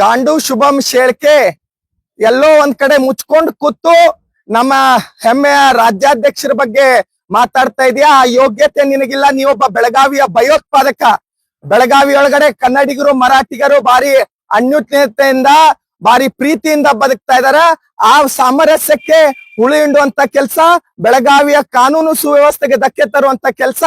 ಗಾಂಡು ಶುಭಂ ಶೇಳ್ಕೆ ಎಲ್ಲೋ ಒಂದ್ ಕಡೆ ಮುಚ್ಕೊಂಡ್ ಕೂತು ನಮ್ಮ ಹೆಮ್ಮೆಯ ರಾಜ್ಯಾಧ್ಯಕ್ಷರ ಬಗ್ಗೆ ಮಾತಾಡ್ತಾ ಇದೀಯಾ? ಆ ಯೋಗ್ಯತೆ ನಿನಗಿಲ್ಲ. ನೀವೊಬ್ಬ ಬೆಳಗಾವಿಯ ಭಯೋತ್ಪಾದಕ. ಬೆಳಗಾವಿ ಒಳಗಡೆ ಕನ್ನಡಿಗರು, ಮರಾಠಿಗರು ಬಾರಿ ಅನ್ಯೂನ್ಯತೆಯಿಂದ ಬಾರಿ ಪ್ರೀತಿಯಿಂದ ಬದುಕ್ತಾ ಇದಾರ. ಆ ಸಾಮರಸ್ಯಕ್ಕೆ ಹುಳಿ ಹಿಂಡುವಂತ ಕೆಲ್ಸ, ಬೆಳಗಾವಿಯ ಕಾನೂನು ಸುವ್ಯವಸ್ಥೆಗೆ ಧಕ್ಕೆ ತರುವಂತ ಕೆಲ್ಸ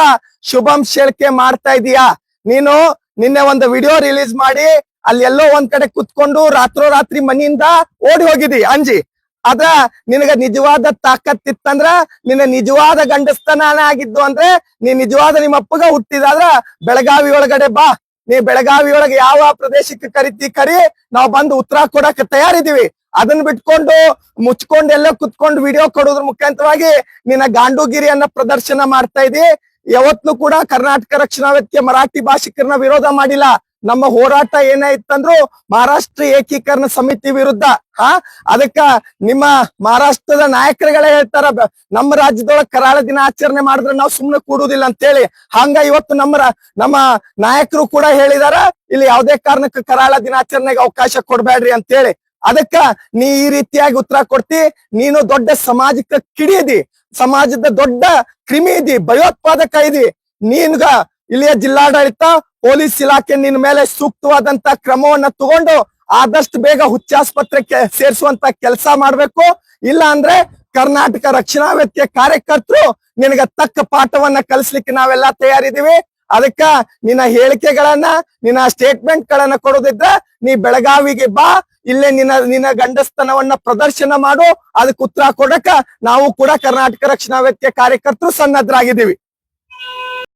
ಶುಭಂ ಶೇಳ್ಕೆ ಮಾಡ್ತಾ ಇದೀಯಾ? ನೀನು ನಿನ್ನೆ ಒಂದು ವಿಡಿಯೋ ರಿಲೀಸ್ ಮಾಡಿ ಅಲ್ಲಿ ಎಲ್ಲೋ ಒಂದ್ ಕಡೆ ಕುತ್ಕೊಂಡು ರಾತ್ರೋರಾತ್ರಿ ಮನೆಯಿಂದ ಓಡಿ ಹೋಗಿದಿ, ಅಂಜಿ. ಆದ್ರ ನಿನಗ ನಿಜವಾದ ತಾಕತ್ತಿತ್ತಂದ್ರ ನಿನ್ನ ನಿಜವಾದ ಗಂಡಸ್ತನಾನ ಆಗಿದ್ದು ಅಂದ್ರೆ ನೀ ನಿಜವಾದ ನಿಮ್ಮ ಅಪ್ಪಗ ಹುಟ್ಟಿದಾದ್ರ ಬೆಳಗಾವಿ ಒಳಗಡೆ ಬಾ. ನೀ ಬೆಳಗಾವಿ ಒಳಗೆ ಯಾವ ಪ್ರದೇಶಕ್ಕೆ ಕರಿತಿ ಕರಿ, ನಾವ್ ಬಂದು ಉತ್ತರ ಕೊಡಕ್ ತಯಾರಿದೀವಿ ಅದನ್ನ ಬಿಟ್ಕೊಂಡು ಮುಚ್ಕೊಂಡು ಎಲ್ಲ ಕುತ್ಕೊಂಡು ವಿಡಿಯೋ ಕೊಡೋದ್ರ ಮುಖಾಂತರವಾಗಿ ನಿನ್ನ ಗಾಂಡುಗಿರಿಯನ್ನ ಪ್ರದರ್ಶನ ಮಾಡ್ತಾ ಇದಿ. ಯಾವತ್ನು ಕೂಡ ಕರ್ನಾಟಕ ರಕ್ಷಣಾ ವ್ಯಕ್ತಿಯ ಮರಾಠಿ ಭಾಷಿಕರನ್ನ ವಿರೋಧ ಮಾಡಿಲ್ಲ. ನಮ್ಮ ಹೋರಾಟ ಏನಾಯ್ತಂದ್ರು ಮಹಾರಾಷ್ಟ್ರ ಏಕೀಕರಣ ಸಮಿತಿ ವಿರುದ್ಧ, ಆ? ಅದಕ್ಕ ನಿಮ್ಮ ಮಹಾರಾಷ್ಟ್ರದ ನಾಯಕರುಗಳೇ ಹೇಳ್ತಾರ ನಮ್ಮ ರಾಜ್ಯದೊಳಗ ಕರಾಳ ದಿನ ಆಚರಣೆ ಮಾಡಿದ್ರೆ ನಾವು ಸುಮ್ನೆ ಕೂಡುದಿಲ್ಲ ಅಂತೇಳಿ. ಹಂಗ ಇವತ್ತು ನಮ್ಮ ನಮ್ಮ ನಾಯಕರು ಕೂಡ ಹೇಳಿದಾರ, ಇಲ್ಲಿ ಯಾವುದೇ ಕಾರಣಕ್ಕೆ ಕರಾಳ ದಿನಾಚರಣೆಗೆ ಅವಕಾಶ ಕೊಡ್ಬೇಡ್ರಿ ಅಂತೇಳಿ. ಅದಕ್ಕ ನೀ ಈ ರೀತಿಯಾಗಿ ಉತ್ತರ ಕೊಡ್ತಿ, ನೀನು ದೊಡ್ಡ ಸಮಾಜಕ್ಕೆ ಕಿಡಿಯದಿ ಸಮಾಜದ ದೊಡ್ಡ ಕ್ರಿಮಿ ಇದಿ, ಭಯೋತ್ಪಾದಕ ಇದಿ, ನೀನ್ಗ ಇಲ್ಲಿಯ ಜಿಲ್ಲಾಡಳಿತ, ಪೊಲೀಸ್ ಇಲಾಖೆ ನಿನ್ನ ಮೇಲೆ ಸೂಕ್ತವಾದಂತ ಕ್ರಮವನ್ನ ತಗೊಂಡು ಆದಷ್ಟು ಬೇಗ ಹುಚ್ಚಾಸ್ಪತ್ರೆ ಸೇರಿಸುವಂತ ಕೆಲಸ ಮಾಡಬೇಕು. ಇಲ್ಲ ಅಂದ್ರೆ ಕರ್ನಾಟಕ ರಕ್ಷಣಾ ವೇದಿಕೆ ಕಾರ್ಯಕರ್ತರು ನಿನಗ ತಕ್ಕ ಪಾಠವನ್ನ ಕಲಿಸ್ಲಿಕ್ಕೆ ನಾವೆಲ್ಲ ತಯಾರಿದೀವಿ ಅದಕ್ಕ ನಿನ್ನ ಹೇಳಿಕೆಗಳನ್ನ, ನಿನ್ನ ಸ್ಟೇಟ್ಮೆಂಟ್ ಗಳನ್ನ ಕೊಡೋದಿದ್ರ ನೀ ಬೆಳಗಾವಿಗೆ ಬಾ, ಇಲ್ಲೇ ನಿನ್ನ ನಿನ್ನ ಗಂಡಸ್ತನವನ್ನ ಪ್ರದರ್ಶನ ಮಾಡು, ಅದಕ್ಕೆ ಉತ್ತರ ಕೊಡಕ ನಾವು ಕೂಡ ಕರ್ನಾಟಕ ರಕ್ಷಣಾ ವೇದಿಕೆ ಕಾರ್ಯಕರ್ತರು ಸನ್ನದ್ಧರಾಗಿದ್ದೀವಿ